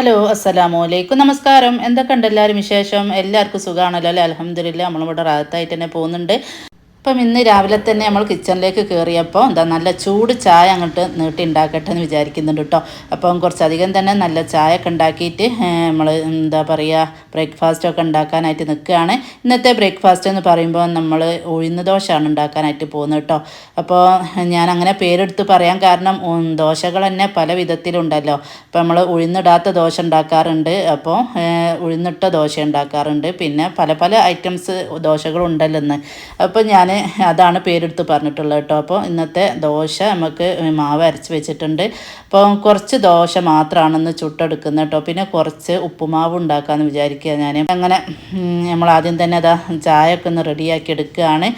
Hello അസ്സലാമു അലൈക്കും നമസ്കാരം. എന്തൊക്കെയുണ്ട് എല്ലാവരും വിശേഷം? എല്ലാവർക്കും സുഖമാണല്ലോ അല്ലേ? അലഹമ്മദില്ല നമ്മളിവിടെ റാത്തായിട്ട് തന്നെ പോകുന്നുണ്ട്. അപ്പം ഇന്ന് രാവിലെ തന്നെ നമ്മൾ കിച്ചണിലേക്ക് കയറിയപ്പോൾ എന്താ നല്ല ചൂട് ചായ അങ്ങോട്ട് നീട്ടി ഉണ്ടാക്കട്ടെ എന്ന് വിചാരിക്കുന്നുണ്ട് കേട്ടോ. അപ്പം കുറച്ചധികം തന്നെ നല്ല ചായ ഒക്കെ ഉണ്ടാക്കിയിട്ട് നമ്മൾ എന്താ പറയുക ബ്രേക്ക്ഫാസ്റ്റ് ഒക്കെ ഉണ്ടാക്കാനായിട്ട് നിൽക്കുകയാണ്. ഇന്നത്തെ ബ്രേക്ക്ഫാസ്റ്റ് എന്ന് പറയുമ്പോൾ നമ്മൾ ഉഴുന്ന ദോശയാണ് ഉണ്ടാക്കാനായിട്ട് പോകുന്നത് കേട്ടോ. അപ്പോൾ ഞാൻ അങ്ങനെ പേരെടുത്ത് പറയാൻ കാരണം ദോശകൾ തന്നെ പല വിധത്തിലുണ്ടല്ലോ. അപ്പോൾ നമ്മൾ ഉഴുന്നിടാത്ത ദോശ ഉണ്ടാക്കാറുണ്ട്. അപ്പോൾ ഉഴുന്നിട്ട ദോശ ഉണ്ടാക്കാറുണ്ട്. പിന്നെ പല പല ഐറ്റംസ് ദോശകളുണ്ടല്ലോ അപ്പോൾ ഞാൻ അതാണ് പേരെടുത്ത് പറഞ്ഞിട്ടുള്ളത് കേട്ടോ. അപ്പോൾ ഇന്നത്തെ ദോശ നമുക്ക് മാവ് അരച്ച് വെച്ചിട്ടുണ്ട്. അപ്പോൾ കുറച്ച് ദോശ മാത്രമാണെന്ന് ചുട്ടെടുക്കുന്നത് കേട്ടോ. പിന്നെ കുറച്ച് ഉപ്പുമാവ് ഉണ്ടാക്കാമെന്ന് വിചാരിക്കുക ഞാൻ അങ്ങനെ നമ്മൾ ആദ്യം തന്നെ അതാ ചായ ഒക്കെ ഒന്ന് റെഡിയാക്കി എടുക്കുകയാണ്.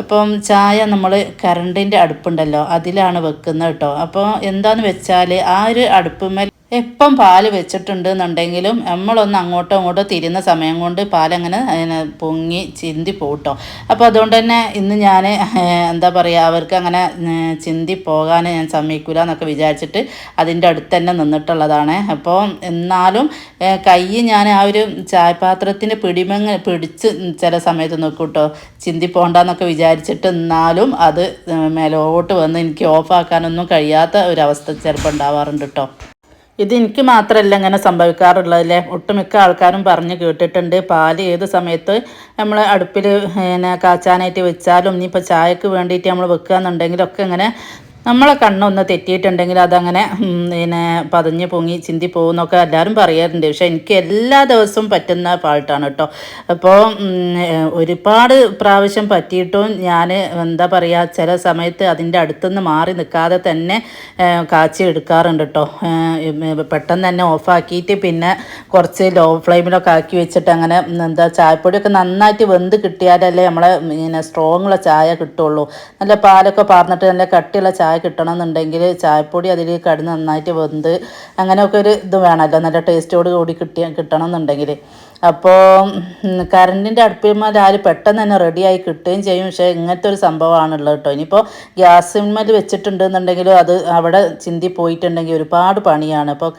അപ്പം ചായ നമ്മൾ കറണ്ടിന്റെ അടുപ്പുണ്ടല്ലോ അതിലാണ് വെക്കുന്നത് കേട്ടോ. അപ്പോൾ എന്താണെന്ന് വെച്ചാൽ ആ ഒരു അടുപ്പുമേൽ എപ്പം പാൽ വെച്ചിട്ടുണ്ട് എന്നുണ്ടെങ്കിലും നമ്മളൊന്ന് അങ്ങോട്ടോ ഇങ്ങോട്ടോ തിരുന്ന സമയം കൊണ്ട് പാലങ്ങനെ പൊങ്ങി ചിന്തി പോട്ടോ. അപ്പോൾ അതുകൊണ്ട് തന്നെ ഇന്ന് ഞാൻ എന്താ പറയുക അവർക്ക് അങ്ങനെ ചിന്തി പോകാൻ ഞാൻ സമ്മതിക്കില്ല എന്നൊക്കെ വിചാരിച്ചിട്ട് അതിന്റെ അടുത്ത് തന്നെ നിന്നിട്ടുള്ളതാണ്. അപ്പോൾ എന്നാലും കൈ ഞാൻ ആ ഒരു ചായപാത്രത്തിന്റെ പിടിമങ്ങ പിടിച്ച് ചില സമയത്ത് നോക്കും കേട്ടോ ചിന്തി പോകണ്ടെന്നൊക്കെ വിചാരിച്ചിട്ട് എന്നാലും അത് മേലോട്ട് വന്ന് എനിക്ക് ഓഫാക്കാനൊന്നും കഴിയാത്ത ഒരവസ്ഥ ചിലപ്പോൾ ഉണ്ടാവാറുണ്ട് കേട്ടോ ഇത് എനിക്ക് മാത്രമല്ല ഇങ്ങനെ സംഭവിക്കാറുള്ളതല്ലേ? ഒട്ടുമിക്ക ആൾക്കാരും പറഞ്ഞ് കേട്ടിട്ടുണ്ട്. പാൽ ഏത് സമയത്ത് നമ്മൾ അടുപ്പിൽ പിന്നെ കാച്ചാനായിട്ട് വെച്ചാലും ഇനിയിപ്പോൾ ചായക്ക് വേണ്ടിയിട്ട് നമ്മൾ വെക്കുക എന്നുണ്ടെങ്കിലൊക്കെ ഇങ്ങനെ നമ്മളെ കണ്ണൊന്ന് തെറ്റിയിട്ടുണ്ടെങ്കിൽ അതങ്ങനെ പിന്നെ പതഞ്ഞ് പൊങ്ങി ചിന്തി പോകുന്നൊക്കെ എല്ലാവരും പറയാറുണ്ട്. പക്ഷെ എനിക്ക് എല്ലാ ദിവസവും പറ്റുന്ന പാട്ടാണ് കേട്ടോ. അപ്പോൾ ഒരുപാട് പ്രാവശ്യം പറ്റിയിട്ടും ഞാൻ എന്താ പറയുക ചില സമയത്ത് അതിന്റെ അടുത്തുനിന്ന് മാറി നിൽക്കാതെ തന്നെ കാച്ചി എടുക്കാറുണ്ട് കേട്ടോ. പെട്ടെന്ന് തന്നെ ഓഫാക്കിയിട്ട് പിന്നെ കുറച്ച് ലോ ഫ്ലെയിമിലൊക്കെ ആക്കി വെച്ചിട്ട് അങ്ങനെ എന്താ ചായപ്പൊടിയൊക്കെ നന്നായിട്ട് വെന്ത് കിട്ടിയാലല്ലേ നമ്മളെ ഇങ്ങനെ സ്ട്രോങ്ങുള്ള ചായ കിട്ടുള്ളൂ. നല്ല പാലൊക്കെ പാർന്നിട്ട് നല്ല കട്ടിയുള്ള ചായ കിട്ടണം എന്നുണ്ടെങ്കിൽ ചായപ്പൊടി അതിൽ കടന്ന് നന്നായിട്ട് വെന്ത് അങ്ങനെയൊക്കെ ഒരു ഇത് വേണമല്ലോ നല്ല ടേസ്റ്റോട് കൂടി കിട്ടിയ കിട്ടണം എന്നുണ്ടെങ്കിൽ അപ്പോൾ കറണ്ടിന്റെ അടുപ്പിന്മേൽ ആര് പെട്ടെന്ന് തന്നെ റെഡിയായി കിട്ടുകയും ചെയ്യും. പക്ഷേ ഇങ്ങനത്തെ ഒരു സംഭവമാണുള്ളത് കേട്ടോ. ഇനിയിപ്പോൾ ഗ്യാസിന്മേൽ വെച്ചിട്ടുണ്ടെന്നുണ്ടെങ്കിലും അത് അവിടെ ചിന്തി പോയിട്ടുണ്ടെങ്കിൽ ഒരുപാട് പണിയാണ്. അപ്പോൾ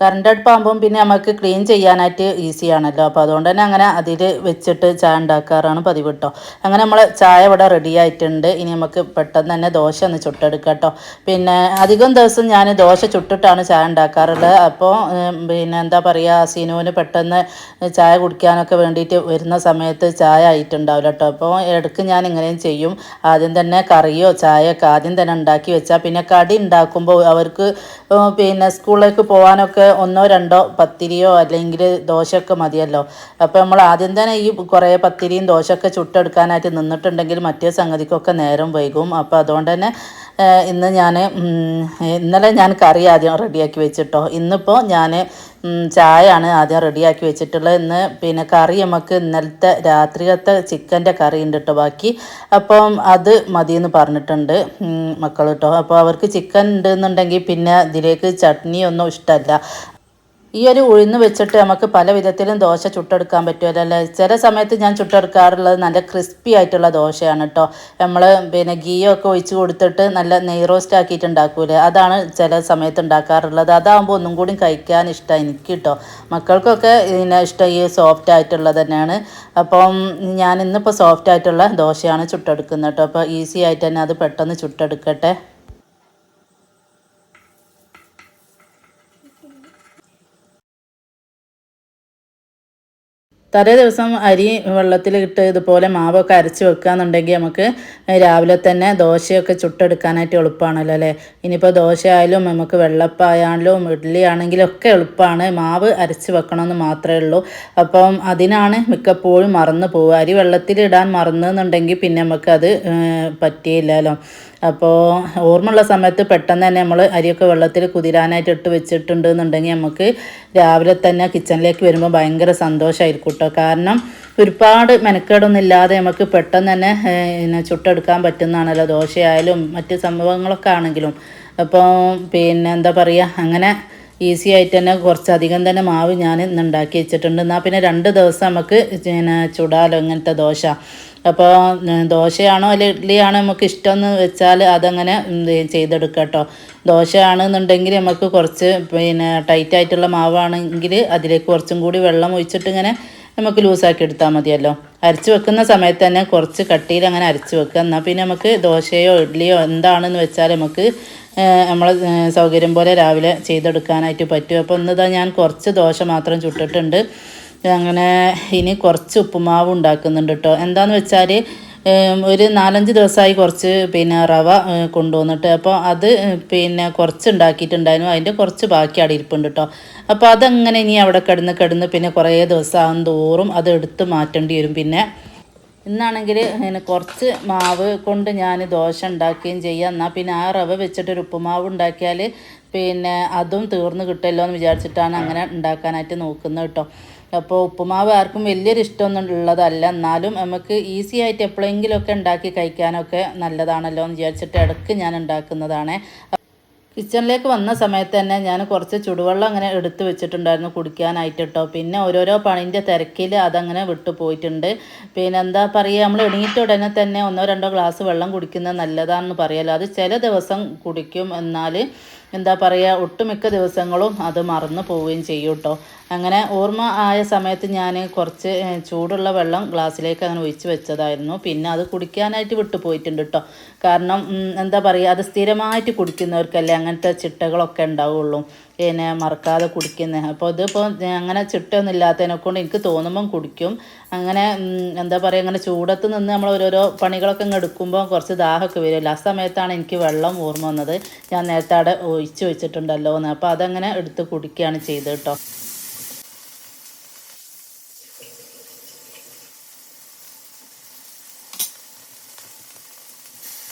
കറണ്ട് അടുപ്പാകുമ്പം പിന്നെ നമുക്ക് ക്ലീൻ ചെയ്യാനായിട്ട് ഈസി ആണല്ലോ. അപ്പോൾ അതുകൊണ്ട് തന്നെ അങ്ങനെ അതിൽ വെച്ചിട്ട് ചായ ഉണ്ടാക്കാറാണ് പതിവ് കേട്ടോ അങ്ങനെ നമ്മൾ ചായ ഇവിടെ റെഡി ആയിട്ടുണ്ട്. ഇനി നമുക്ക് പെട്ടെന്ന് തന്നെ ദോശ ഒന്ന് ചുട്ടെടുക്കാം കേട്ടോ പിന്നെ അധികം ദിവസം ഞാൻ ദോശ ചുട്ടിട്ടാണ് ചായ ഉണ്ടാക്കാറുള്ളത്. അപ്പോൾ പിന്നെ എന്താ പറയുക സിനുവിന് പെട്ടെന്ന് ചായ കുടിക്കാനൊക്കെ വേണ്ടിയിട്ട് വരുന്ന സമയത്ത് ചായ ആയിട്ടുണ്ടാവില്ല കേട്ടോ അപ്പോൾ ഇടയ്ക്ക് ഞാൻ ഇങ്ങനെയും ചെയ്യും. ആദ്യം തന്നെ കറിയോ ചായയൊക്കെ ആദ്യം തന്നെ ഉണ്ടാക്കി വെച്ചാൽ പിന്നെ കടി ഉണ്ടാക്കുമ്പോൾ അവർക്ക് പിന്നെ സ്കൂളിലേക്ക് പോകാനൊക്കെ ഒന്നോ രണ്ടോ പത്തിരിയോ അല്ലെങ്കിൽ ദോശയൊക്കെ മതിയല്ലോ. അപ്പോൾ നമ്മൾ ആദ്യം തന്നെ ഈ കുറേ പത്തിരിയും ദോശയൊക്കെ ചുട്ടെടുക്കാനായിട്ട് നിന്നിട്ടുണ്ടെങ്കിൽ മറ്റേ സംഗതിക്കൊക്കെ നേരം വൈകും. അപ്പോൾ അതുകൊണ്ട് തന്നെ ഇന്ന് ഞാൻ ഇന്നലെ ഞാൻ കറി ആദ്യം റെഡിയാക്കി വെച്ചിട്ടോ. ഇന്നിപ്പോൾ ഞാൻ ചായയാണ് ആദ്യം റെഡിയാക്കി വെച്ചിട്ടുള്ളത്. ഇന്ന് പിന്നെ കറി നമുക്ക് ഇന്നലത്തെ രാത്രിയത്തെ ചിക്കന്റെ കറി ഉണ്ട് കേട്ടോ ബാക്കി. അപ്പം അത് മതിയെന്ന് പറഞ്ഞിട്ടുണ്ട് ഉം, മക്കൾ കേട്ടോ അപ്പോൾ അവർക്ക് ചിക്കൻ ഉണ്ടെന്നുണ്ടെങ്കിൽ പിന്നെ ഇതിലേക്ക് ചട്നി ഒന്നും ഇഷ്ടമല്ല ഈ ഒരു ഉഴുന്ന് വെച്ചിട്ട് നമുക്ക് പല വിധത്തിലും ദോശ ചുട്ടെടുക്കാൻ പറ്റുമല്ലോ അല്ലേ ചില സമയത്ത് ഞാൻ ചുട്ടെടുക്കാറുള്ളത് നല്ല ക്രിസ്പി ആയിട്ടുള്ള ദോശയാണ് കേട്ടോ നമ്മൾ പിന്നെ ഗീയോ ഒക്കെ ഒഴിച്ച് കൊടുത്തിട്ട് നല്ല നെയ് റോസ്റ്റ് ആക്കിയിട്ട് ഉണ്ടാക്കൂലേ അതാണ് ചില സമയത്ത് ഉണ്ടാക്കാറുള്ളത്. അതാകുമ്പോൾ ഒന്നും കൂടി കഴിക്കാൻ ഇഷ്ടമാണ് എനിക്ക് കേട്ടോ മക്കൾക്കൊക്കെ ഇതിനെ ഇഷ്ടം ഈ സോഫ്റ്റ് ആയിട്ടുള്ളത് തന്നെയാണ്. അപ്പം ഞാൻ ഇന്നിപ്പോൾ സോഫ്റ്റ് ആയിട്ടുള്ള ദോശയാണ് ചുട്ടെടുക്കുന്നത് കേട്ടോ അപ്പോൾ ഈസി ആയിട്ട് തന്നെ അത് പെട്ടെന്ന് ചുട്ടെടുക്കട്ടെ. തലേ ദിവസം അരി വെള്ളത്തിലിട്ട് ഇതുപോലെ മാവൊക്കെ അരച്ച് വെക്കുകയെന്നുണ്ടെങ്കിൽ നമുക്ക് രാവിലെ തന്നെ ദോശയൊക്കെ ചുട്ടെടുക്കാനായിട്ട് എളുപ്പമാണല്ലോ അല്ലേ? ഇനിയിപ്പോൾ ദോശ ആയാലും നമുക്ക് വെള്ളപ്പായാലും ഇഡ്ഡലി ആണെങ്കിലും ഒക്കെ എളുപ്പമാണ്. മാവ് അരച്ച് വെക്കണമെന്ന് മാത്രമേ ഉള്ളൂ. അപ്പം അതിനാണ് മിക്കപ്പോഴും മറന്നു പോവുക. അരി വെള്ളത്തിലിടാൻ മറന്നെന്നുണ്ടെങ്കിൽ പിന്നെ നമുക്കത് പറ്റിയില്ലല്ലോ. അപ്പോൾ ഓർമ്മയുള്ള സമയത്ത് പെട്ടെന്ന് തന്നെ നമ്മൾ അരിയൊക്കെ വെള്ളത്തിൽ കുതിരാനായിട്ട് ഇട്ട് വെച്ചിട്ടുണ്ട് എന്നുണ്ടെങ്കിൽ നമുക്ക് രാവിലെ തന്നെ കിച്ചണിലേക്ക് വരുമ്പോൾ ഭയങ്കര സന്തോഷമായിരിക്കും കേട്ടോ കാരണം ഒരുപാട് മെനക്കേടൊന്നും ഇല്ലാതെ നമുക്ക് പെട്ടെന്ന് തന്നെ പിന്നെ ചുട്ടെടുക്കാൻ പറ്റുന്നതാണല്ലോ. ദോശയായാലും മറ്റ് സംഭവങ്ങളൊക്കെ ആണെങ്കിലും. അപ്പോൾ പിന്നെ എന്താ പറയുക അങ്ങനെ ഈസി ആയിട്ട് തന്നെ കുറച്ചധികം തന്നെ മാവ് ഞാൻ ഇന്ന് ഉണ്ടാക്കി വെച്ചിട്ടുണ്ട്. എന്നാൽ പിന്നെ രണ്ട് ദിവസം നമുക്ക് പിന്നെ ചുടാലോ ഇങ്ങനത്തെ ദോശ. അപ്പോൾ ദോശയാണോ അല്ലെ ഇഡ്ഡലിയാണോ നമുക്ക് ഇഷ്ടമെന്ന് വെച്ചാൽ അതങ്ങനെ ചെയ്തെടുക്കാം കേട്ടോ. ദോശയാണെന്നുണ്ടെങ്കിൽ നമുക്ക് കുറച്ച് പിന്നെ ടൈറ്റ് ആയിട്ടുള്ള മാവാണെങ്കിൽ അതിലേക്ക് കുറച്ചും കൂടി വെള്ളം ഒഴിച്ചിട്ട് ഇങ്ങനെ നമുക്ക് ലൂസാക്കി എടുത്താൽ മതിയല്ലോ. അരച്ച് വെക്കുന്ന സമയത്ത് തന്നെ കുറച്ച് കട്ടിയിൽ അങ്ങനെ അരച്ച് വെക്കുക. എന്നാൽ പിന്നെ നമുക്ക് ദോശയോ ഇഡ്ഡലിയോ എന്താണെന്ന് വെച്ചാൽ നമുക്ക് നമ്മൾ സൗകര്യം പോലെ രാവിലെ ചെയ്തെടുക്കാനായിട്ട് പറ്റും. അപ്പോൾ ഇന്നിതാ ഞാൻ കുറച്ച് ദോശ മാത്രം ചുട്ടിട്ടുണ്ട്. അങ്ങനെ ഇനി കുറച്ച് ഉപ്പുമാവ് ഉണ്ടാക്കുന്നുണ്ട് കേട്ടോ എന്താന്ന് വെച്ചാൽ ഒരു നാലഞ്ച് ദിവസമായി കുറച്ച് പിന്നെ റവ കൊണ്ടുവന്നിട്ട്. അപ്പോൾ അത് പിന്നെ കുറച്ച് ഉണ്ടാക്കിയിട്ടുണ്ടായിരുന്നു. അതിന്റെ കുറച്ച് ബാക്കി അവിടെ ഇരിപ്പുണ്ട് കേട്ടോ അപ്പോൾ അതങ്ങനെ ഇനി അവിടെ കിടന്ന് കിടന്ന് പിന്നെ കുറേ ദിവസം തോറും അത് എടുത്ത് മാറ്റേണ്ടി വരും. പിന്നെ ഇന്നാണെങ്കിൽ പിന്നെ കുറച്ച് മാവ് കൊണ്ട് ഞാൻ ദോശ ഉണ്ടാക്കുകയും ചെയ്യാം. എന്നാൽ പിന്നെ ആ റവ വെച്ചിട്ടൊരു ഉപ്പുമാവ് ഉണ്ടാക്കിയാൽ പിന്നെ അതും തീർന്ന് കിട്ടുമല്ലോ എന്ന് വിചാരിച്ചിട്ടാണ് അങ്ങനെ ഉണ്ടാക്കാനായിട്ട് നോക്കുന്നത് കേട്ടോ അപ്പോൾ ഉപ്പുമാവ് ആർക്കും വലിയൊരു ഇഷ്ടമൊന്നും ഉള്ളതല്ല എന്നാലും നമുക്ക് ഈസി ആയിട്ട് എപ്പോഴെങ്കിലുമൊക്കെ ഉണ്ടാക്കി കഴിക്കാനൊക്കെ നല്ലതാണല്ലോ എന്ന് വിചാരിച്ചിട്ട് ഇടയ്ക്ക് ഞാൻ ഉണ്ടാക്കുന്നതാണ്. കിച്ചണിലേക്ക് വന്ന സമയത്ത് തന്നെ ഞാൻ കുറച്ച് ചുടുവെള്ളം അങ്ങനെ എടുത്തു വെച്ചിട്ടുണ്ടായിരുന്നു കുടിക്കാനായിട്ട് കേട്ടോ പിന്നെ ഓരോരോ പണിന്റെ തിരക്കിൽ അതങ്ങനെ വിട്ടു പോയിട്ടുണ്ട്. പിന്നെ എന്താ പറയുക നമ്മൾ എണീറ്റ ഉടനെ തന്നെ ഒന്നോ രണ്ടോ ഗ്ലാസ് വെള്ളം കുടിക്കുന്നത് നല്ലതാണെന്ന് പറയല്ലോ. അത് ചില ദിവസം കുടിക്കും. എന്നാൽ എന്താ പറയുക ഒട്ടുമിക്ക ദിവസങ്ങളും അത് മറന്നു പോവുകയും ചെയ്യും കേട്ടോ അങ്ങനെ ഓർമ്മ ആയ സമയത്ത് ഞാൻ കുറച്ച് ചൂടുള്ള വെള്ളം ഗ്ലാസ്സിലേക്ക് അങ്ങനെ ഒഴിച്ച് വെച്ചതായിരുന്നു. പിന്നെ അത് കുടിക്കാനായിട്ട് വിട്ടു പോയിട്ടുണ്ട് കേട്ടോ കാരണം എന്താ പറയുക അത് സ്ഥിരമായിട്ട് കുടിക്കുന്നവർക്കല്ലേ അങ്ങനത്തെ ചിട്ടകളൊക്കെ ഉണ്ടാവുള്ളൂ. പിന്നെ മറക്കാതെ കുടിക്കുന്നത് അപ്പോൾ ഇതിപ്പോൾ അങ്ങനെ ചിട്ടയൊന്നും ഇല്ലാത്തതിനെ കൊണ്ട് എനിക്ക് തോന്നുമ്പം കുടിക്കും. അങ്ങനെ എന്താ പറയുക അങ്ങനെ ചൂടത്ത് നിന്ന് നമ്മൾ ഓരോരോ പണികളൊക്കെ അങ്ങ് എടുക്കുമ്പോൾ കുറച്ച് ദാഹമൊക്കെ വരുമല്ലോ ആ സമയത്താണ് എനിക്ക് വെള്ളം ഓർമ്മ വന്നത്. ഞാൻ നേരത്തെ അവിടെ ഒഴിച്ച് വെച്ചിട്ടുണ്ടല്ലോ എന്ന് അപ്പോൾ അതങ്ങനെ എടുത്ത് കുടിക്കുകയാണ് ചെയ്തത് കേട്ടോ.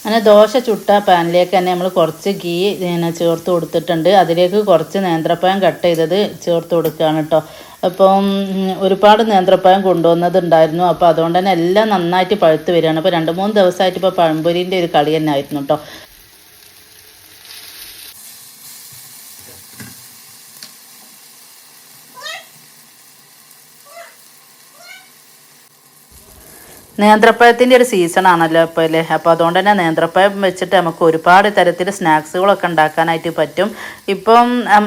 അങ്ങനെ ദോശ ചുട്ട പാനിലേക്ക് തന്നെ നമ്മൾ കുറച്ച് ഗീ ഇങ്ങനെ ചേർത്ത് കൊടുത്തിട്ടുണ്ട്. അതിലേക്ക് കുറച്ച് നേന്ത്രപ്പഴം കട്ട് ചെയ്തത് ചേർത്ത് കൊടുക്കുകയാണ് കേട്ടോ അപ്പം ഒരുപാട് നേന്ത്രപ്പഴം കൊണ്ടുവന്നതുണ്ടായിരുന്നു. അപ്പോൾ അതുകൊണ്ട് തന്നെ എല്ലാം നന്നായിട്ട് പഴുത്ത് വരികയാണ്. അപ്പോൾ രണ്ട് മൂന്ന് ദിവസമായിട്ട് ഇപ്പോൾ പഴംപൊരിന്റെ ഒരു കളി തന്നെ ആയിരുന്നു കേട്ടോ നേന്ത്രപ്പഴത്തിന്റെ ഒരു സീസൺ ആണല്ലോ ഇപ്പോൾ അല്ലേ? അപ്പോൾ അതുകൊണ്ട് തന്നെ നേന്ത്രപ്പഴം വെച്ചിട്ട് നമുക്ക് ഒരുപാട് തരത്തിൽ സ്നാക്സുകളൊക്കെ ഉണ്ടാക്കാനായിട്ട് പറ്റും. ഇപ്പം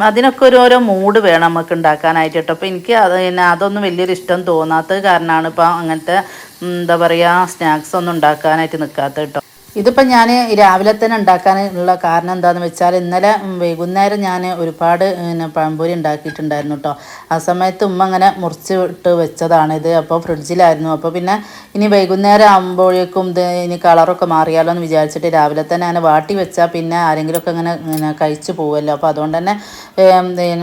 അതിനൊക്കെ ഒരു ഓരോ മൂഡ് വേണം നമുക്ക് ഉണ്ടാക്കാനായിട്ട് കേട്ടോ. അപ്പോൾ എനിക്ക് അത് പിന്നെ അതൊന്നും വലിയൊരു ഇഷ്ടം തോന്നാത്തത് കാരണമാണ് ഇപ്പോൾ അങ്ങനത്തെ എന്താ പറയുക സ്നാക്സ് ഒന്നും ഉണ്ടാക്കാനായിട്ട് നിൽക്കാത്തത് കേട്ടോ. ഇതിപ്പോൾ ഞാൻ രാവിലെ തന്നെ ഉണ്ടാക്കാനുള്ള കാരണം എന്താണെന്ന് വെച്ചാൽ ഇന്നലെ വൈകുന്നേരം ഞാൻ ഒരുപാട് പിന്നെ പഴംപൊരി ഉണ്ടാക്കിയിട്ടുണ്ടായിരുന്നു കേട്ടോ ആ സമയത്ത് ഉമ്മ അങ്ങനെ മുറിച്ച് ഇട്ട് വെച്ചതാണിത് അപ്പോൾ ഫ്രിഡ്ജിലായിരുന്നു. അപ്പോൾ പിന്നെ ഇനി വൈകുന്നേരം ആകുമ്പോഴേക്കും ഇത് ഇനി കളറൊക്കെ മാറിയാലോ എന്ന് വിചാരിച്ചിട്ട് രാവിലെ തന്നെ അങ്ങനെ വാട്ടി വെച്ചാൽ പിന്നെ ആരെങ്കിലുമൊക്കെ ഇങ്ങനെ ഇങ്ങനെ കഴിച്ചു പോകുമല്ലോ അപ്പോൾ അതുകൊണ്ട് തന്നെ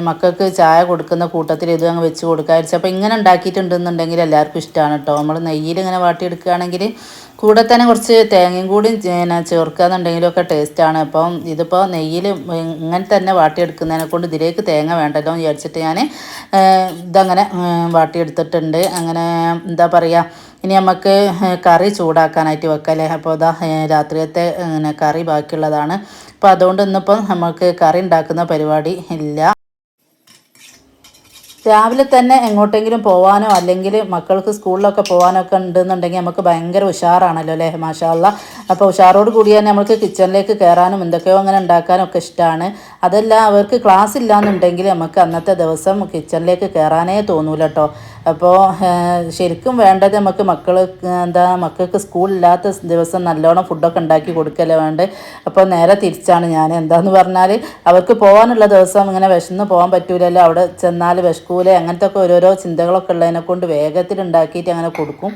മക്കൾക്ക് ചായ കൊടുക്കുന്ന കൂട്ടത്തിൽ ഇത് അങ്ങ് വെച്ച് കൊടുക്കാതിരിച്ചു അപ്പോൾ ഇങ്ങനെ ഉണ്ടാക്കിയിട്ടുണ്ടെന്നുണ്ടെങ്കിൽ എല്ലാവർക്കും ഇഷ്ടമാണ് കേട്ടോ നമ്മൾ നെയ്യിൽ ഇങ്ങനെ വാട്ടിയെടുക്കുകയാണെങ്കിൽ കൂടെ തന്നെ കുറച്ച് തേങ്ങയും കൂടി പിന്നെ ചേർക്കുകയെന്നുണ്ടെങ്കിലൊക്കെ ടേസ്റ്റാണ് അപ്പം ഇതിപ്പോൾ നെയ്യിൽ ഇങ്ങനെ തന്നെ വാട്ടിയെടുക്കുന്നതിനെ കൊണ്ട് ഇതിലേക്ക് തേങ്ങ വേണ്ടല്ലോ എന്ന് വിചാരിച്ചിട്ട് ഞാൻ ഇതങ്ങനെ വാട്ടിയെടുത്തിട്ടുണ്ട്. അങ്ങനെ എന്താ പറയുക ഇനി നമുക്ക് കറി ചൂടാക്കാനായിട്ട് വെക്കല്ലേ? അപ്പോൾ ഇതാ രാത്രിയത്തെ കറി ബാക്കിയുള്ളതാണ്. അപ്പോൾ അതുകൊണ്ട് ഇന്നിപ്പം നമുക്ക് കറി ഉണ്ടാക്കുന്ന പരിപാടി ഇല്ല. രാവിലെ തന്നെ എങ്ങോട്ടെങ്കിലും പോകാനോ അല്ലെങ്കിൽ മക്കൾക്ക് സ്കൂളിലൊക്കെ പോകാനോ ഒക്കെ ഉണ്ടെന്നുണ്ടെങ്കിൽ നമുക്ക് ഭയങ്കര ഉഷാറാണല്ലോ അല്ലേ? മാഷാല്ല അപ്പോൾ ഉഷാറോട് കൂടി തന്നെ നമുക്ക് കിച്ചണിലേക്ക് കയറാനും എന്തൊക്കെയോ അങ്ങനെ ഉണ്ടാക്കാനൊക്കെ ഇഷ്ടമാണ് അതല്ല അവർക്ക് ക്ലാസ് ഇല്ലാന്നുണ്ടെങ്കിൽ നമുക്ക് അന്നത്തെ ദിവസം കിച്ചണിലേക്ക് കയറാനേ തോന്നൂല കേട്ടോ അപ്പോൾ ശരിക്കും വേണ്ടത് നമുക്ക് മക്കൾ എന്താ മക്കൾക്ക് സ്കൂളില്ലാത്ത ദിവസം നല്ലോണം ഫുഡൊക്കെ ഉണ്ടാക്കി കൊടുക്കല്ലേ വേണ്ടത് അപ്പോൾ നേരെ തിരിച്ചാണ് ഞാൻ. എന്താന്ന് പറഞ്ഞാൽ അവർക്ക് പോകാനുള്ള ദിവസം ഇങ്ങനെ വിശന്ന് പോകാൻ പറ്റൂലല്ലോ. അവിടെ ചെന്നാൽ വിഷക്കൂല അങ്ങനത്തെ ഒക്കെ ഓരോരോ ചിന്തകളൊക്കെ ഉള്ളതിനെ കൊണ്ട് വേഗത്തിൽ ഉണ്ടാക്കിയിട്ട് അങ്ങനെ കൊടുക്കും.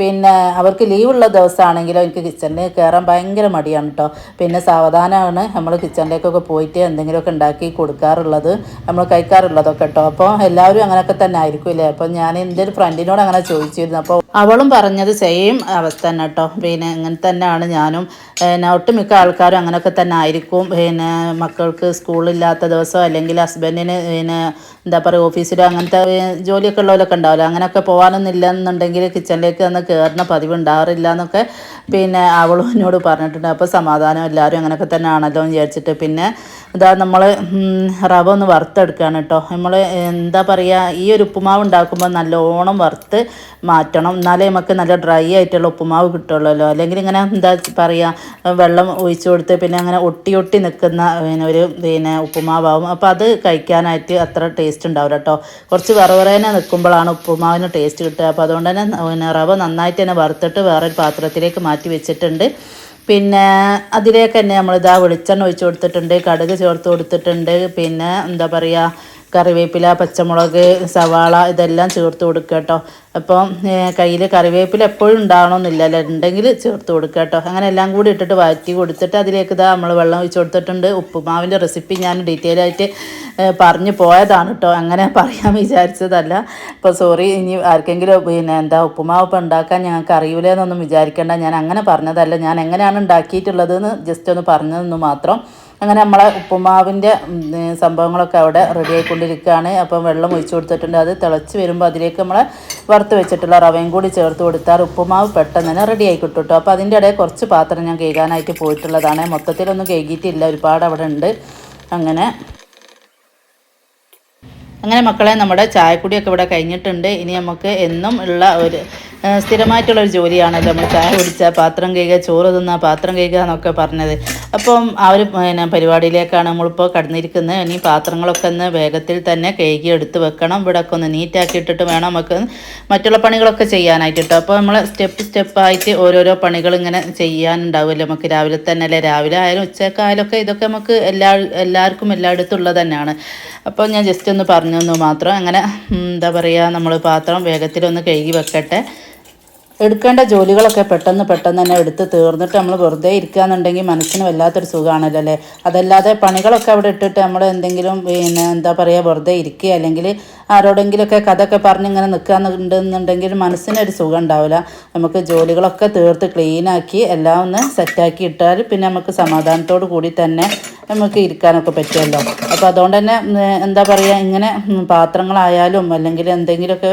പിന്നെ അവർക്ക് ലീവുള്ള ദിവസമാണെങ്കിലും എനിക്ക് കിച്ചണിൽ കയറാൻ ഭയങ്കര മടിയാണ് കേട്ടോ പിന്നെ സാവധാനമാണ് നമ്മൾ കിച്ചണിലേക്കൊക്കെ പോയിട്ട് എന്തെങ്കിലുമൊക്കെ ഉണ്ടാക്കി കൊടുക്കാറുള്ളത് നമ്മൾ കഴിക്കാറുള്ളതൊക്കെ കേട്ടോ അപ്പോൾ എല്ലാവരും അങ്ങനെയൊക്കെ തന്നെ ആയിരിക്കുമല്ലേ അപ്പോൾ ഞാൻ എന്റെ ഒരു ഫ്രണ്ടിനോട് അങ്ങനെ ചോദിച്ചിരുന്നു. അപ്പോൾ അവളും പറഞ്ഞത് സെയിം അവസ്ഥ തന്നെ കേട്ടോ പിന്നെ ഇങ്ങനെ തന്നെയാണ് ഞാനും. പിന്നെ ഒട്ടുമിക്ക ആൾക്കാരും അങ്ങനെയൊക്കെ തന്നെ ആയിരിക്കും. പിന്നെ മക്കൾക്ക് സ്കൂളില്ലാത്ത ദിവസം അല്ലെങ്കിൽ ഹസ്ബൻഡിന് പിന്നെ എന്താ പറയുക ഓഫീസിലോ അങ്ങനത്തെ ജോലിയൊക്കെ ഉള്ളവരൊക്കെ ഉണ്ടാവില്ല? അങ്ങനെയൊക്കെ പോകാനൊന്നുമില്ല എന്നുണ്ടെങ്കിൽ കിച്ചണിലേക്ക് വന്ന് കയറുന്ന പതിവ് ഉണ്ടാവാറില്ല എന്നൊക്കെ പിന്നെ അവളും എന്നോട് പറഞ്ഞിട്ടുണ്ട്. അപ്പോൾ സമാധാനം എല്ലാവരും അങ്ങനെയൊക്കെ തന്നെ ആണല്ലോ എന്ന് വിചാരിച്ചിട്ട് പിന്നെ ഇതാ നമ്മൾ റവ ഒന്ന് വറുത്തെടുക്കുകയാണ് കേട്ടോ. നമ്മൾ എന്താ പറയുക ഈ ഒരു ഉപ്പുമാവ് ഉണ്ടാക്കുമ്പോൾ നല്ലോണം വറുത്ത് മാറ്റണം. എന്നാലേ നമുക്ക് നല്ല ഡ്രൈ ആയിട്ടുള്ള ഉപ്പുമാവ് കിട്ടുള്ളൂ അല്ലെങ്കിൽ ഇങ്ങനെ എന്താ പറയുക വെള്ളം ഒഴിച്ചു കൊടുത്ത് പിന്നെ അങ്ങനെ ഒട്ടി ഒട്ടി നിൽക്കുന്ന പിന്നെ ഒരു പിന്നെ ഉപ്പുമാവാകും അപ്പോൾ അത് കഴിക്കാനായിട്ട് അത്ര ടേസ്റ്റ് ഉണ്ടാവില്ല കേട്ടോ കുറച്ച് വറവറേനെ നിൽക്കുമ്പോഴാണ് ഉപ്പുമാവിന് ടേസ്റ്റ് കിട്ടുക. അപ്പോൾ അതുകൊണ്ട് തന്നെ പിന്നെ റവ നന്നായിട്ട് തന്നെ വറുത്തിട്ട് വേറൊരു പാത്രത്തിലേക്ക് മാറ്റി വെച്ചിട്ടുണ്ട്. പിന്നെ അതിലേക്ക് തന്നെ നമ്മളിതാ വെളിച്ചെണ്ണ ഒഴിച്ച് കൊടുത്തിട്ടുണ്ട് കടുക് ചേർത്ത് കൊടുത്തിട്ടുണ്ട്. പിന്നെ എന്താ പറയുക കറിവേപ്പില പച്ചമുളക് സവാള ഇതെല്ലാം ചേർത്ത് കൊടുക്കുക കേട്ടോ. അപ്പം കയ്യിൽ കറിവേപ്പില എപ്പോഴും ഉണ്ടാവണമെന്നില്ലല്ലോ ഉണ്ടെങ്കിൽ ചേർത്ത് കൊടുക്കുക കേട്ടോ. അങ്ങനെ എല്ലാം കൂടി ഇട്ടിട്ട് വഴറ്റി കൊടുത്തിട്ട് അതിലേക്ക് ഇതാ നമ്മൾ വെള്ളം ഒഴിച്ച് കൊടുത്തിട്ടുണ്ട്. ഉപ്പുമാവിന്റെ റെസിപ്പി ഞാൻ ഡീറ്റെയിൽ ആയിട്ട് പറഞ്ഞു പോയതാണ് കേട്ടോ. അങ്ങനെ പറയാൻ വിചാരിച്ചതല്ല. അപ്പോൾ സോറി ഇനി ആർക്കെങ്കിലും പിന്നെ എന്താ ഉപ്പുമാവ് ഇപ്പം ഉണ്ടാക്കാൻ ഞങ്ങൾക്ക് അറിയില്ലെന്നൊന്നും വിചാരിക്കേണ്ട. ഞാൻ അങ്ങനെ പറഞ്ഞതല്ല. ഞാൻ എങ്ങനെയാണ് ഉണ്ടാക്കിയിട്ടുള്ളതെന്ന് ജസ്റ്റ് ഒന്ന് പറഞ്ഞതെന്ന് മാത്രം. അങ്ങനെ നമ്മളെ ഉപ്പുമാവിന്റെ സംഭവങ്ങളൊക്കെ അവിടെ റെഡി ആയിക്കൊണ്ടിരിക്കുകയാണ്. അപ്പം വെള്ളം ഒഴിച്ചു കൊടുത്തിട്ടുണ്ട്. അത് തിളച്ച് വരുമ്പോൾ അതിലേക്ക് നമ്മൾ വറുത്ത് വെച്ചിട്ടുള്ള റവയും കൂടി ചേർത്ത് കൊടുത്താൽ ഉപ്പുമാവ് പെട്ടെന്ന് തന്നെ റെഡി ആയി കിട്ടും അപ്പോൾ അതിന്റെ ഇടയിൽ കുറച്ച് പാത്രം ഞാൻ കേൾക്കാനായിട്ട് പോയിട്ടുള്ളതാണ്. മൊത്തത്തിലൊന്നും കേൾക്കിയിട്ടില്ല ഒരുപാട് അവിടെ ഉണ്ട്. അങ്ങനെ. അങ്ങനെ മക്കളെ നമ്മുടെ ചായക്കുടിയൊക്കെ ഇവിടെ കഴിഞ്ഞിട്ടുണ്ട്. ഇനി നമുക്ക് എന്നും ഉള്ള ഒരു സ്ഥിരമായിട്ടുള്ള ഒരു ജോലിയാണല്ലോ. നമ്മൾ ചായ കുടിച്ച പാത്രം കഴുകുക ചോറ് തിന്നുക പാത്രം കഴുകുക എന്നൊക്കെ പറഞ്ഞത്. അപ്പം ആ ഒരു പിന്നെ പരിപാടിയിലേക്കാണ് നമ്മളിപ്പോൾ കടന്നിരിക്കുന്നത്. ഇനി പാത്രങ്ങളൊക്കെ ഒന്ന് വേഗത്തിൽ തന്നെ കഴുകി എടുത്ത് വെക്കണം. ഇവിടെ ഒക്കെ ഒന്ന് നീറ്റാക്കി ഇട്ടിട്ട് വേണം നമുക്ക് മറ്റുള്ള പണികളൊക്കെ ചെയ്യാനായിട്ട് കേട്ടോ. അപ്പോൾ നമ്മൾ സ്റ്റെപ്പ് സ്റ്റെപ്പായിട്ട് ഓരോരോ പണികൾ ഇങ്ങനെ ചെയ്യാനുണ്ടാവുമല്ലോ. നമുക്ക് രാവിലെ തന്നെ അല്ലേ? രാവിലെ ആയാലും ഉച്ചക്കായാലും ഒക്കെ ഇതൊക്കെ നമുക്ക് എല്ലാ എല്ലാവർക്കും എല്ലായിടത്തും ഉള്ളത് തന്നെയാണ്. അപ്പോൾ ഞാൻ ജസ്റ്റ് ഒന്ന് പറഞ്ഞു തന്നു മാത്രം. അങ്ങനെ എന്താ പറയുക നമ്മൾ പാത്രം വേഗത്തിലൊന്ന് കഴുകി വെക്കട്ടെ. എടുക്കേണ്ട ജോലികളൊക്കെ പെട്ടെന്ന് പെട്ടെന്ന് തന്നെ എടുത്ത് തീർന്നിട്ട് നമ്മൾ വെറുതെ ഇരിക്കുകയെന്നുണ്ടെങ്കിൽ മനസ്സിന് വല്ലാത്തൊരു സുഖമാണല്ലോ അല്ലേ? അതല്ലാതെ പണികളൊക്കെ അവിടെ ഇട്ടിട്ട് നമ്മൾ എന്തെങ്കിലും പിന്നെ എന്താ പറയുക വെറുതെ ഇരിക്കുക അല്ലെങ്കിൽ ആരോടെങ്കിലുമൊക്കെ കഥയൊക്കെ പറഞ്ഞ് ഇങ്ങനെ നിൽക്കുകയെന്നുണ്ടെന്നുണ്ടെങ്കിൽ മനസ്സിനൊരു സുഖം ഉണ്ടാവില്ല. നമുക്ക് ജോലികളൊക്കെ തീർത്ത് ക്ലീനാക്കി എല്ലാം ഒന്ന് സെറ്റാക്കി ഇട്ടാൽ പിന്നെ നമുക്ക് സമാധാനത്തോടു കൂടി തന്നെ നമുക്ക് ഇരിക്കാനൊക്കെ പറ്റുമല്ലോ. അപ്പോൾ അതുകൊണ്ട് തന്നെ എന്താ പറയുക ഇങ്ങനെ പാത്രങ്ങളായാലും അല്ലെങ്കിൽ എന്തെങ്കിലുമൊക്കെ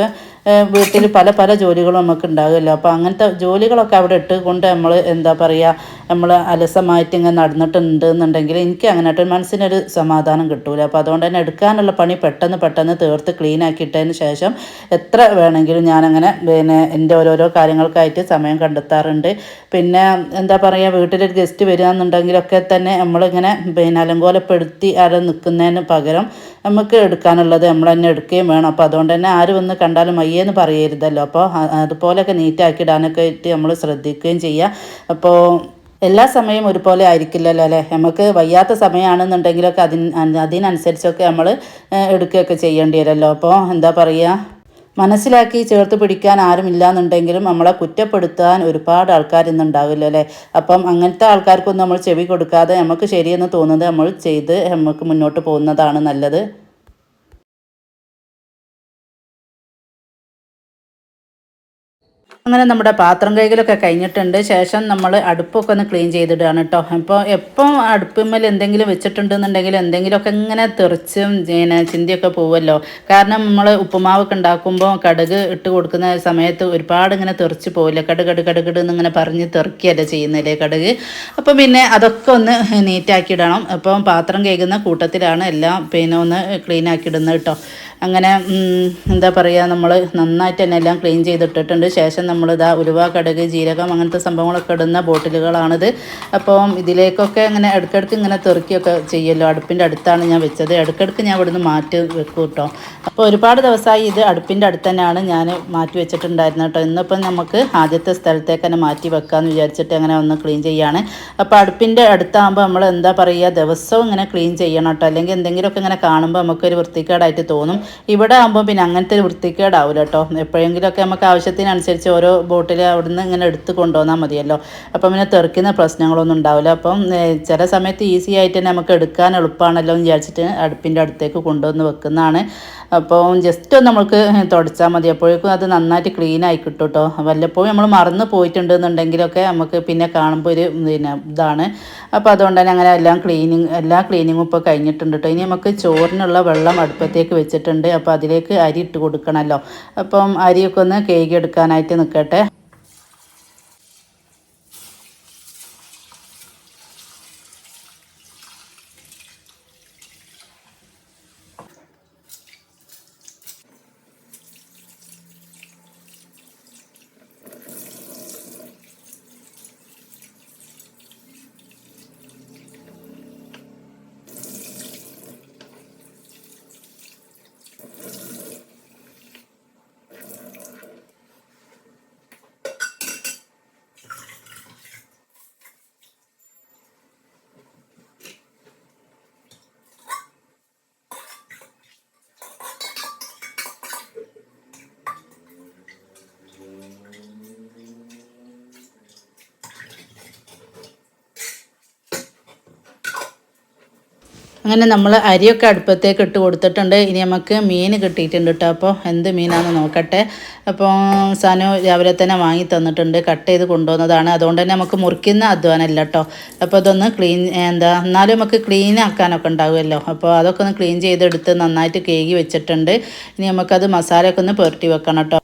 വീട്ടിൽ പല പല ജോലികളും നമുക്ക് ഉണ്ടാകുമല്ലോ അപ്പോൾ അങ്ങനത്തെ ജോലികളൊക്കെ അവിടെ ഇട്ട് കൊണ്ട് നമ്മൾ എന്താ പറയുക നമ്മൾ അലസമായിട്ട് ഇങ്ങനെ നടന്നിട്ടുണ്ട് എന്നുണ്ടെങ്കിൽ എനിക്ക് അങ്ങനെയായിട്ട് മനസ്സിനൊരു സമാധാനം കിട്ടൂല. അപ്പോൾ അതുകൊണ്ട് തന്നെ എടുക്കാനുള്ള പണി പെട്ടെന്ന് പെട്ടെന്ന് തീർത്ത് ക്ലീൻ ആക്കിയിട്ടതിന് ശേഷം എത്ര വേണമെങ്കിലും ഞാനങ്ങനെ പിന്നെ എന്റെ ഓരോരോ കാര്യങ്ങൾക്കായിട്ട് സമയം കണ്ടെത്താറുണ്ട്. പിന്നെ എന്താ പറയുക വീട്ടിലൊരു ഗസ്റ്റ് വരിക എന്നുണ്ടെങ്കിലൊക്കെ തന്നെ നമ്മളിങ്ങനെ പിന്നെ അലങ്കോലപ്പെടുത്തി അവിടെ നിൽക്കുന്നതിന് പകരം നമുക്ക് എടുക്കാനുള്ളത് നമ്മൾ തന്നെ എടുക്കുകയും വേണം. അപ്പോൾ അതുകൊണ്ട് തന്നെ ആര് വന്ന് കണ്ടാലും മയ്യെന്ന് പറയരുതല്ലോ. അപ്പോൾ അതുപോലെയൊക്കെ നീറ്റാക്കി ഇടാനൊക്കെ ആയിട്ട് നമ്മൾ ശ്രദ്ധിക്കുകയും ചെയ്യുക അപ്പോൾ എല്ലാ സമയവും ഒരുപോലെ ആയിരിക്കില്ലല്ലോ അല്ലേ? നമുക്ക് വയ്യാത്ത സമയമാണെന്നുണ്ടെങ്കിലൊക്കെ അതിന് അതിനനുസരിച്ചൊക്കെ നമ്മൾ എടുക്കുകയൊക്കെ ചെയ്യേണ്ടി വരുമല്ലോ. അപ്പോൾ എന്താ പറയുക? മനസ്സിലാക്കി ചേർത്ത് പിടിക്കാൻ ആരുമില്ലാന്നുണ്ടെങ്കിലും നമ്മളെ കുറ്റപ്പെടുത്താൻ ഒരുപാട് ആൾക്കാർ ഇന്നുണ്ടാവില്ല അല്ലേ? അപ്പം അങ്ങനത്തെ ആൾക്കാർക്കൊന്നും നമ്മൾ ചെവി കൊടുക്കാതെ നമുക്ക് ശരിയെന്ന് തോന്നുന്നത് നമ്മൾ ചെയ്ത് നമുക്ക് മുന്നോട്ട് പോകുന്നതാണ് നല്ലത്. അങ്ങനെ നമ്മുടെ പാത്രം കൈകളൊക്കെ കഴിഞ്ഞിട്ടുണ്ട്. ശേഷം നമ്മൾ അടുപ്പൊക്കെ ഒന്ന് ക്ലീൻ ചെയ്തിടുകയാണ് കേട്ടോ അപ്പോൾ എപ്പം അടുപ്പിന്മേൽ എന്തെങ്കിലും വെച്ചിട്ടുണ്ടെന്നുണ്ടെങ്കിൽ എന്തെങ്കിലുമൊക്കെ ഇങ്ങനെ തെറിച്ചും പിന്നെ ചിന്തിയൊക്കെ പോവുമല്ലോ കാരണം നമ്മൾ ഉപ്പുമാവൊക്കെ ഉണ്ടാക്കുമ്പോൾ കടുക് ഇട്ട് കൊടുക്കുന്ന സമയത്ത് ഒരുപാട് ഇങ്ങനെ തെറിച്ച് പോവില്ല. കടുക് കടുക് എന്നിങ്ങനെ പറഞ്ഞ് തെറിക്കുകയല്ലേ ചെയ്യുന്നില്ലേ കടുക്. അപ്പം പിന്നെ അതൊക്കെ ഒന്ന് നീറ്റാക്കി ഇടണം. അപ്പം പാത്രം കേൾക്കുന്ന കൂട്ടത്തിലാണ് എല്ലാം പിന്നെ ഒന്ന് ക്ലീൻ ആക്കി ഇടുന്നത് കേട്ടോ അങ്ങനെ എന്താ പറയുക നമ്മൾ നന്നായിട്ട് തന്നെ എല്ലാം ക്ലീൻ ചെയ്തിട്ടിട്ടുണ്ട്. ശേഷം നമ്മളിതാ ഉലുവ കടുക് ജീരകം അങ്ങനത്തെ സംഭവങ്ങളൊക്കെ ഇടുന്ന ബോട്ടിലുകളാണിത്. അപ്പം ഇതിലേക്കൊക്കെ ഇങ്ങനെ ഇടയ്ക്കിടയ്ക്ക് ഇങ്ങനെ തെറുക്കിയൊക്കെ ചെയ്യല്ലോ അടുപ്പിന്റെ അടുത്താണ് ഞാൻ വെച്ചത്. ഇടയ്ക്കിടയ്ക്ക് ഞാൻ ഇവിടുന്ന് മാറ്റി വെക്കും കേട്ടോ. അപ്പോൾ ഒരുപാട് ദിവസമായി ഇത് അടുപ്പിന്റെ അടുത്ത് തന്നെയാണ് ഞാൻ മാറ്റി വെച്ചിട്ടുണ്ടായിരുന്നത് കേട്ടോ. ഇന്നിപ്പം നമുക്ക് ആദ്യത്തെ സ്ഥലത്തേക്ക് തന്നെ മാറ്റി വെക്കാമെന്ന് വിചാരിച്ചിട്ട് അങ്ങനെ ഒന്ന് ക്ലീൻ ചെയ്യാണ് അപ്പോൾ അടുപ്പിന്റെ അടുത്താകുമ്പോൾ നമ്മൾ എന്താ പറയുക ദിവസവും ഇങ്ങനെ ക്ലീൻ ചെയ്യണം കേട്ടോ. അല്ലെങ്കിൽ എന്തെങ്കിലുമൊക്കെ ഇങ്ങനെ കാണുമ്പോൾ നമുക്കൊരു വൃത്തിക്കേടായിട്ട് തോന്നും. ഇവിടെ ആകുമ്പോൾ പിന്നെ അങ്ങനത്തെ ഒരു വൃത്തിക്കേടാവില്ല കേട്ടോ എപ്പോഴെങ്കിലുമൊക്കെ നമുക്ക് ആവശ്യത്തിനനുസരിച്ച് ഓരോ ബോട്ടിൽ അവിടുന്ന് ഇങ്ങനെ എടുത്ത് കൊണ്ടുവന്നാൽ മതിയല്ലോ. അപ്പം പിന്നെ തെറിക്കുന്ന പ്രശ്നങ്ങളൊന്നും ഉണ്ടാവില്ല അപ്പം ചില സമയത്ത് ഈസി ആയിട്ട് തന്നെ നമുക്ക് എടുക്കാൻ എളുപ്പമാണല്ലോ എന്ന് വിചാരിച്ചിട്ട് അടുപ്പിന്റെ അടുത്തേക്ക് കൊണ്ടുവന്ന് വെക്കുന്നതാണ്. അപ്പോൾ ജസ്റ്റ് ഒന്ന് നമുക്ക് തുടച്ചാൽ മതി. അപ്പോഴേക്കും അത് നന്നായിട്ട് ക്ലീൻ ആയി കിട്ടും കേട്ടോ വല്ലപ്പോഴും നമ്മൾ മറന്നു പോയിട്ടുണ്ട് പോയിട്ടുണ്ടെന്നുണ്ടെങ്കിലൊക്കെ നമുക്ക് പിന്നെ കാണുമ്പോൾ ഒരു പിന്നെ ഇതാണ്. അപ്പോൾ അതുകൊണ്ട് തന്നെ അങ്ങനെ എല്ലാം ക്ലീനിങ് എല്ലാ ക്ലീനിങ്ങും ഇപ്പോൾ കഴിഞ്ഞിട്ടുണ്ട് കേട്ടോ ഇനി നമുക്ക് ചോറിനുള്ള വെള്ളം അടുപ്പത്തേക്ക് വെച്ചിട്ടുണ്ട്. അപ്പോൾ അതിലേക്ക് അരി ഇട്ട് കൊടുക്കണമല്ലോ അപ്പം അരിയൊക്കെ ഒന്ന് കേകി എടുക്കാനായിട്ട് നിൽക്കട്ടെ. അങ്ങനെ നമ്മൾ അരിയൊക്കെ അടുപ്പത്തേക്ക് ഇട്ട് കൊടുത്തിട്ടുണ്ട്. ഇനി നമുക്ക് മീൻ കിട്ടിയിട്ടുണ്ട് കേട്ടോ. അപ്പോൾ എന്ത് മീനാണെന്ന് നോക്കട്ടെ. അപ്പോൾ സാനു രാവിലെ തന്നെ വാങ്ങി തന്നിട്ടുണ്ട്. കട്ട് ചെയ്ത് കൊണ്ടുവന്നതാണ്. അതുകൊണ്ട് തന്നെ നമുക്ക് മുറിക്കുന്ന അധ്വാനമല്ല കേട്ടോ. അപ്പോൾ അതൊന്ന് ക്ലീൻ എന്താ എന്നാലും നമുക്ക് ക്ലീൻ ആക്കാനൊക്കെ ഉണ്ടാവുമല്ലോ. അപ്പോൾ അതൊക്കെ ഒന്ന് ക്ലീൻ ചെയ്തെടുത്ത് നന്നായിട്ട് കേകി വെച്ചിട്ടുണ്ട്. ഇനി നമുക്കത് മസാലയൊക്കെ ഒന്ന് പുരട്ടി വെക്കണം കേട്ടോ.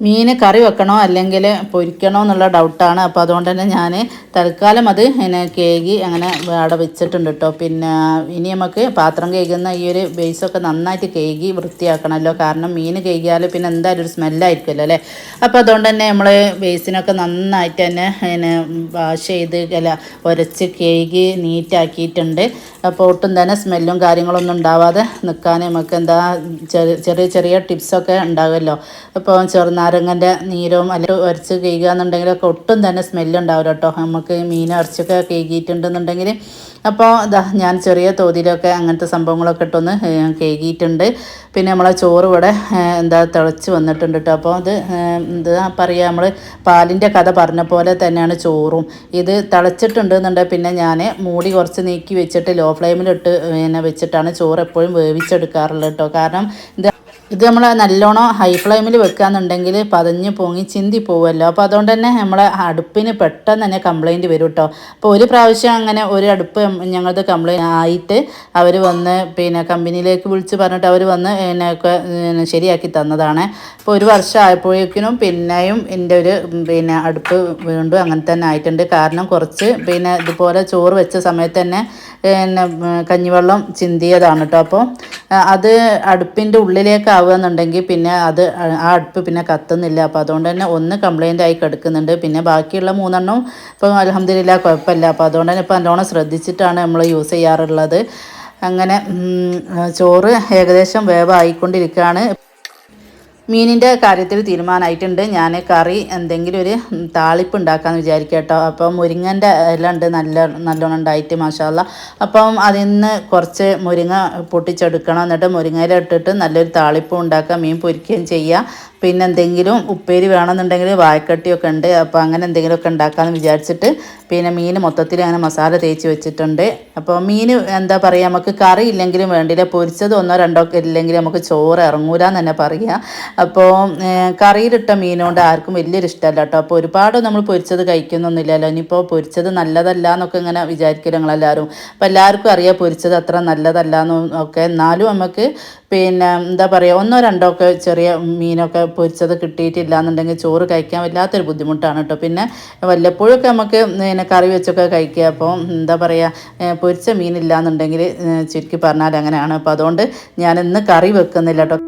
മീൻ കറി വെക്കണോ അല്ലെങ്കിൽ പൊരിക്കണോ എന്നുള്ള ഡൗട്ടാണ് അപ്പോൾ അതുകൊണ്ട് തന്നെ ഞാൻ തൽക്കാലം അത് പിന്നെ കേകി അങ്ങനെ അവിടെ വെച്ചിട്ടുണ്ട് കേട്ടോ പിന്നെ ഇനി നമുക്ക് പാത്രം കേൾക്കുന്ന ഈ ഒരു ബേസൊക്കെ നന്നായിട്ട് കേകി വൃത്തിയാക്കണമല്ലോ കാരണം മീൻ കേകിയാൽ പിന്നെ എന്തായാലും ഒരു സ്മെല്ലായിരിക്കുമല്ലോ അല്ലേ? അപ്പോൾ അതുകൊണ്ട് തന്നെ നമ്മൾ ബേസിനൊക്കെ നന്നായിട്ട് തന്നെ പിന്നെ വാഷ് ചെയ്ത് അല്ല ഉരച്ച് കേകി നീറ്റാക്കിയിട്ടുണ്ട് അപ്പോൾ ഒട്ടും തന്നെ സ്മെല്ലും കാര്യങ്ങളൊന്നും ഉണ്ടാവാതെ നിൽക്കാൻ നമുക്ക് എന്താ ചെറിയ ചെറിയ ടിപ്സൊക്കെ ഉണ്ടാകുമല്ലോ അപ്പോൾ ചെറുനാരങ്ങന്റെ നീരും അല്ലെങ്കിൽ ഉരച്ച് കഴുകുക എന്നുണ്ടെങ്കിലൊക്കെ ഒട്ടും തന്നെ സ്മെല്ല് ഉണ്ടാവില്ല കേട്ടോ നമുക്ക് മീൻ ഉരച്ചൊക്കെ കഴുകിയിട്ടുണ്ടെന്നുണ്ടെങ്കിൽ അപ്പോൾ ഇതാ ഞാൻ ചെറിയ തോതിലൊക്കെ അങ്ങനത്തെ സംഭവങ്ങളൊക്കെ ഇട്ടൊന്ന് കേകിയിട്ടുണ്ട് പിന്നെ നമ്മളെ ചോറ് ഇവിടെ എന്താ തിളച്ച് വന്നിട്ടുണ്ട് കേട്ടോ അപ്പോൾ അത് എന്താ പറയുക നമ്മൾ പാലിന്റെ കഥ പറഞ്ഞ പോലെ തന്നെയാണ് ചോറും. ഇത് തിളച്ചിട്ടുണ്ടെന്നുണ്ടെങ്കിൽ പിന്നെ ഞാൻ മൂടി കുറച്ച് നീക്കി വെച്ചിട്ട് ഫ്ലെയിമിലിട്ട് പിന്നെ വെച്ചിട്ടാണ് ചോറ് എപ്പോഴും വേവിച്ചെടുക്കാറുള്ളത് കേട്ടോ കാരണം ഇത് ഇത് നമ്മൾ നല്ലോണം ഹൈ ഫ്ലെയിമിൽ വെക്കുകയെന്നുണ്ടെങ്കിൽ പതഞ്ഞ് പൊങ്ങി ചിന്തി പോവുമല്ലോ അപ്പോൾ അതുകൊണ്ട് തന്നെ നമ്മളെ അടുപ്പിന് പെട്ടെന്ന് തന്നെ കംപ്ലൈന്റ് വരും കേട്ടോ അപ്പോൾ ഒരു പ്രാവശ്യം അങ്ങനെ ഒരു അടുപ്പ് ഞങ്ങളത് കംപ്ലൈന്റ് ആയിട്ട് അവർ വന്ന് പിന്നെ കമ്പനിയിലേക്ക് വിളിച്ച് പറഞ്ഞിട്ട് അവർ വന്ന് എന്നെയൊക്കെ ശരിയാക്കി തന്നതാണ്. അപ്പോൾ ഒരു വർഷം ആയപ്പോഴേക്കിനും പിന്നെയും എന്റെ ഒരു പിന്നെ അടുപ്പ് വീണ്ടും അങ്ങനെ തന്നെ ആയിട്ടുണ്ട്. കാരണം കുറച്ച് പിന്നെ ഇതുപോലെ ചോറ് വെച്ച സമയത്ത് തന്നെ പിന്നെ കഞ്ഞിവെള്ളം ചിന്തിയതാണ് കേട്ടോ അപ്പോൾ അത് അടുപ്പിന്റെ ഉള്ളിലേക്ക് ആവുകയെന്നുണ്ടെങ്കിൽ പിന്നെ അത് ആ അടുപ്പ് പിന്നെ കത്തുന്നില്ല. അപ്പോൾ അതുകൊണ്ട് തന്നെ ഒന്ന് കംപ്ലൈന്റ് ആയി കിടക്കുന്നുണ്ട്. പിന്നെ ബാക്കിയുള്ള മൂന്നെണ്ണം ഇപ്പം അലഹമ്മദില്ല കുഴപ്പമില്ല. അപ്പോൾ അതുകൊണ്ട് തന്നെ ഇപ്പോൾ നല്ലോണം ശ്രദ്ധിച്ചിട്ടാണ് നമ്മൾ യൂസ് ചെയ്യാറുള്ളത്. അങ്ങനെ ചോറ് ഏകദേശം വേവായിക്കൊണ്ടിരിക്കുകയാണ്. മീനിന്റെ കാര്യത്തിൽ തീരുമാനമായിട്ടുണ്ട് ഞാൻ കറി എന്തെങ്കിലും ഒരു താളിപ്പ് ഉണ്ടാക്കാമെന്ന് വിചാരിക്കുക കേട്ടോ. അപ്പം മുരിങ്ങന്റെ എല്ലാം ഉണ്ട്. നല്ല നല്ലോണം ഉണ്ടായിട്ട് മാഷാല്ല അപ്പം അതിൽ നിന്ന് കുറച്ച് മുരിങ്ങ പൊട്ടിച്ചെടുക്കണം. എന്നിട്ട് മുരിങ്ങ ഇട്ടിട്ട് നല്ലൊരു താളിപ്പ് ഉണ്ടാക്കാം മീൻ പൊരിക്കുകയും ചെയ്യുക. പിന്നെ എന്തെങ്കിലും ഉപ്പേരി വേണമെന്നുണ്ടെങ്കിൽ വായക്കട്ടിയൊക്കെ ഉണ്ട്. അപ്പോൾ അങ്ങനെ എന്തെങ്കിലുമൊക്കെ ഉണ്ടാക്കാമെന്ന് വിചാരിച്ചിട്ട് പിന്നെ മീൻ മൊത്തത്തിൽ അങ്ങനെ മസാല തേച്ച് വെച്ചിട്ടുണ്ട്. അപ്പോൾ മീൻ എന്താ പറയുക നമുക്ക് കറി ഇല്ലെങ്കിലും വേണ്ടില്ല. പൊരിച്ചത് ഒന്നോ രണ്ടോ ഇല്ലെങ്കിൽ നമുക്ക് ചോറ് ഇറങ്ങൂല എന്ന് തന്നെ പറയുക. അപ്പോൾ കറിയിലിട്ട മീനുകൊണ്ട് ആർക്കും വലിയൊരു ഇഷ്ടമല്ല കേട്ടോ. അപ്പോൾ ഒരുപാട് നമ്മൾ പൊരിച്ചത് കഴിക്കുന്നൊന്നുമില്ലല്ലോ. ഇനിയിപ്പോൾ പൊരിച്ചത് നല്ലതല്ല എന്നൊക്കെ ഇങ്ങനെ വിചാരിക്കില്ല ഞങ്ങളെല്ലാവരും അപ്പോൾ എല്ലാവർക്കും അറിയാം പൊരിച്ചത് അത്ര നല്ലതല്ല എന്നൊക്കെ. എന്നാലും നമുക്ക് പിന്നെ എന്താ പറയുക ഒന്നോ രണ്ടോ ഒക്കെ ചെറിയ മീനൊക്കെ പൊരിച്ചത് കിട്ടിയിട്ടില്ല എന്നുണ്ടെങ്കിൽ ചോറ് കഴിക്കാൻ വല്ലാത്തൊരു ബുദ്ധിമുട്ടാണ് കേട്ടോ പിന്നെ വല്ലപ്പോഴൊക്കെ നമുക്ക് പിന്നെ കറി വെച്ചൊക്കെ കഴിക്കുക. അപ്പോൾ എന്താ പറയുക പൊരിച്ച മീനില്ല എന്നുണ്ടെങ്കിൽ ചുരുക്കി പറഞ്ഞാൽ അങ്ങനെയാണ്. അപ്പോൾ അതുകൊണ്ട് ഞാൻ ഇന്ന് കറി വെക്കുന്നില്ല കേട്ടോ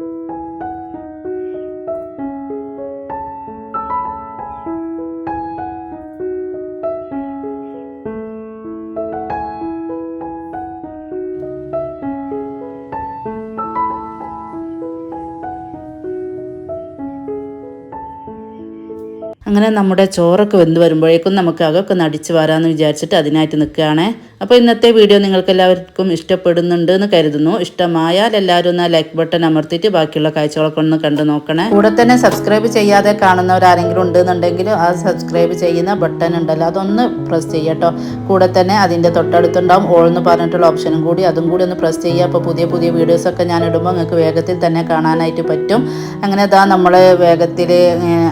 അങ്ങനെ നമ്മുടെ ചോറൊക്കെ വെന്ത് വരുമ്പോഴേക്കും നമുക്ക് അതൊക്കെ നടിച്ച് വരാമെന്ന് വിചാരിച്ചിട്ട് അതിനായിട്ട് നിൽക്കുകയാണ്. അപ്പോൾ ഇന്നത്തെ വീഡിയോ നിങ്ങൾക്ക് എല്ലാവർക്കും ഇഷ്ടപ്പെടുന്നുണ്ട് എന്ന് കരുതുന്നു. ഇഷ്ടമായാൽ എല്ലാവരും ഒന്ന് ലൈക്ക് ബട്ടൺ അമർത്തിയിട്ട് ബാക്കിയുള്ള കാഴ്ചകളൊക്കെ ഒന്ന് കണ്ടു നോക്കണേ. കൂടെ തന്നെ സബ്സ്ക്രൈബ് ചെയ്യാതെ കാണുന്നവരാരെങ്കിലും ഉണ്ടെന്നുണ്ടെങ്കിൽ ആ സബ്സ്ക്രൈബ് ചെയ്യുന്ന ബട്ടൺ ഉണ്ടല്ലോ അതൊന്ന് പ്രസ് ചെയ്യട്ടോ കൂടെ തന്നെ അതിന്റെ തൊട്ടടുത്തുണ്ടാവും. ഓൾ എന്ന് പറഞ്ഞിട്ടുള്ള ഓപ്ഷനും കൂടി. അതും കൂടി ഒന്ന് പ്രസ് ചെയ്യുക. അപ്പോൾ പുതിയ പുതിയ വീഡിയോസൊക്കെ ഞാൻ ഇടുമ്പോൾ നിങ്ങൾക്ക് വേഗത്തിൽ തന്നെ കാണാനായിട്ട് പറ്റും. അങ്ങനെ ഇതാ നമ്മൾ വേഗത്തിൽ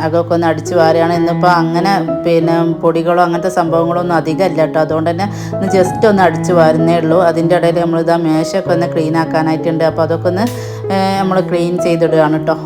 അകമൊക്കെ ഒന്ന് അടിച്ച് വാരുകയാണ് ഇന്നിപ്പോൾ അങ്ങനെ പിന്നെ പൊടികളോ അങ്ങനത്തെ സംഭവങ്ങളോ ഒന്നും അധികമല്ല കേട്ടോ. അതുകൊണ്ട് തന്നെ ഒന്ന് ജസ്റ്റ് ഒന്ന് അടിച്ച് വരുന്നേ ഉള്ളൂ. അതിന്റെ ഇടയിൽ നമ്മളിതാ മേശയൊക്കെ ഒന്ന് ക്ലീൻ ആക്കാനായിട്ടുണ്ട്. അപ്പോൾ അതൊക്കെ ഒന്ന് നമ്മൾ ക്ലീൻ ചെയ്തിടുകയാണ് കേട്ടോ.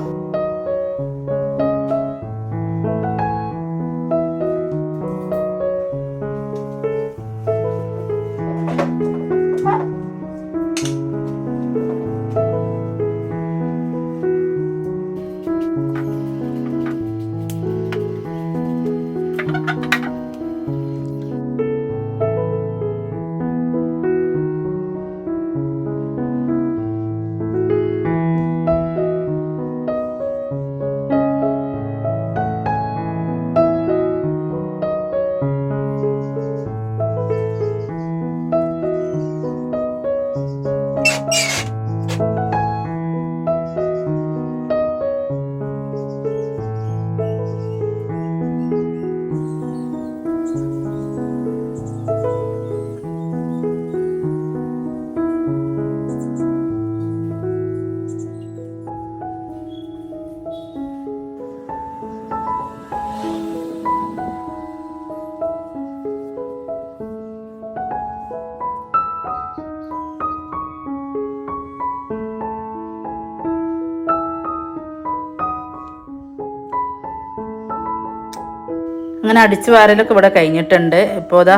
അടിച്ചു വാരലൊക്കെ ഇവിടെ കഴിഞ്ഞിട്ടുണ്ട്. ഇപ്പോൾ ഇതാ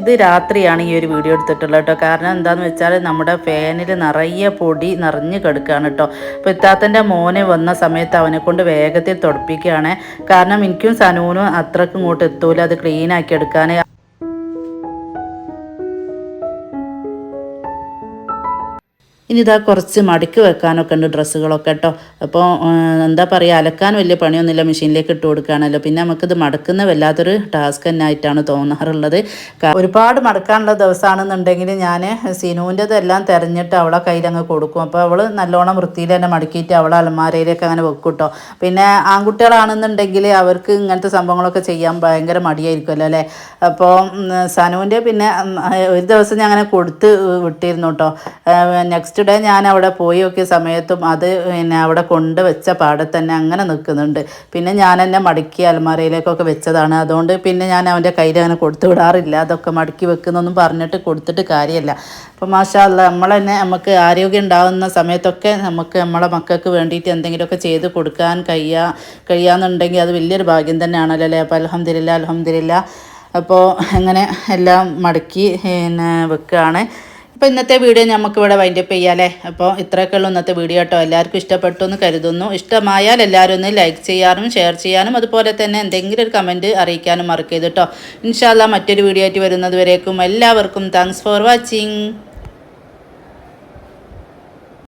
ഇത് രാത്രിയാണ് ഈ ഒരു വീഡിയോ എടുത്തിട്ടുള്ളത് കേട്ടോ. കാരണം എന്താണെന്ന് വെച്ചാൽ നമ്മുടെ ഫാനിൽ നിറയെ പൊടി നിറഞ്ഞു കിടക്കുകയാണ് കേട്ടോ. അപ്പോൾ ഇത്താത്തന്റെ മോന് വന്ന സമയത്ത് അവനെ കൊണ്ട് വേഗത്തിൽ തുടപ്പിക്കുകയാണ്. കാരണം എനിക്കും സനൂനും അത്രക്കും ഇങ്ങോട്ട് എത്തൂല. അത് ക്ലീൻ ആക്കി എടുക്കാൻ ഇനി ഇതാ കുറച്ച് മടക്കി വെക്കാനൊക്കെ ഉണ്ട് ഡ്രസ്സുകളൊക്കെ കേട്ടോ. അപ്പോൾ എന്താ പറയുക അലക്കാൻ വലിയ പണിയൊന്നുമില്ല. മെഷീനിലേക്ക് ഇട്ട് കൊടുക്കുകയാണല്ലോ. പിന്നെ നമുക്കിത് മടക്കുന്ന വല്ലാത്തൊരു ടാസ്ക് തന്നെ ആയിട്ടാണ് തോന്നാറുള്ളത്. ഒരുപാട് മടക്കാനുള്ള ദിവസമാണെന്നുണ്ടെങ്കിൽ ഞാൻ സിനുവിന്റെതെല്ലാം തിരഞ്ഞിട്ട് അവളെ കയ്യിലങ്ങ് കൊടുക്കും. അപ്പോൾ അവൾ നല്ലോണം വൃത്തിയിൽ തന്നെ മടക്കിയിട്ട് അവളെ അലമാരയിലേക്ക് അങ്ങനെ വെക്കും കേട്ടോ. പിന്നെ ആൺകുട്ടികളാണെന്നുണ്ടെങ്കിൽ അവർക്ക് ഇങ്ങനത്തെ സംഭവങ്ങളൊക്കെ ചെയ്യാൻ ഭയങ്കര മടിയായിരിക്കുമല്ലോ അല്ലേ? അപ്പോൾ സനുവിന്റെ പിന്നെ ഒരു ദിവസം ഞാൻ അങ്ങനെ കൊടുത്ത് വിട്ടിരുന്നു കേട്ടോ. നെക്സ്റ്റ് ഡേ ഞാൻ അവിടെ പോയി നോക്കിയ സമയത്തും അത് പിന്നെ അവിടെ കൊണ്ട് വെച്ച പാടെ തന്നെ അങ്ങനെ നിൽക്കുന്നുണ്ട്. പിന്നെ ഞാൻ എന്നെ മടക്കി അലമാരയിലേക്കൊക്കെ വെച്ചതാണ്. അതുകൊണ്ട് പിന്നെ ഞാൻ അവന്റെ കയ്യിൽ അങ്ങനെ കൊടുത്തു വിടാറില്ല. അതൊക്കെ മടക്കി വെക്കുന്നൊന്നും പറഞ്ഞിട്ട് കൊടുത്തിട്ട് കാര്യമല്ല. അപ്പോൾ മാഷാല്ല നമ്മൾ തന്നെ നമുക്ക് ആരോഗ്യം ഉണ്ടാകുന്ന സമയത്തൊക്കെ നമുക്ക് നമ്മളെ മക്കൾക്ക് വേണ്ടിയിട്ട് എന്തെങ്കിലുമൊക്കെ ചെയ്ത് കൊടുക്കാൻ കഴിയാ കഴിയാന്നുണ്ടെങ്കിൽ അത് വലിയൊരു ഭാഗ്യം തന്നെയാണല്ലോ അല്ലേ? അപ്പോൾ അലഹമില്ല അലഹമില്ല അപ്പോൾ അങ്ങനെ എല്ലാം മടക്കി പിന്നെ വെക്കുകയാണ്. അപ്പോൾ ഇന്നത്തെ വീഡിയോ നമുക്ക് ഇവിടെ വൈൻഡപ്പ് ചെയ്യാലേ അപ്പോൾ ഇത്രയൊക്കെ ഉള്ളൂ ഇന്നത്തെ വീഡിയോ കേട്ടോ. എല്ലാവർക്കും ഇഷ്ടപ്പെട്ടു എന്ന് കരുതുന്നു. ഇഷ്ടമായാൽ എല്ലാവരും ഒന്ന് ലൈക്ക് ചെയ്യാനും ഷെയർ ചെയ്യാനും അതുപോലെ തന്നെ എന്തെങ്കിലും ഒരു കമന്റ് അറിയിക്കാനും മറക്കരുത് കേട്ടോ. ഇൻഷാല്ല മറ്റൊരു വീഡിയോ ആയിട്ട് വരുന്നത് വരേക്കും. എല്ലാവർക്കും താങ്ക്സ് ഫോർ വാച്ചിങ്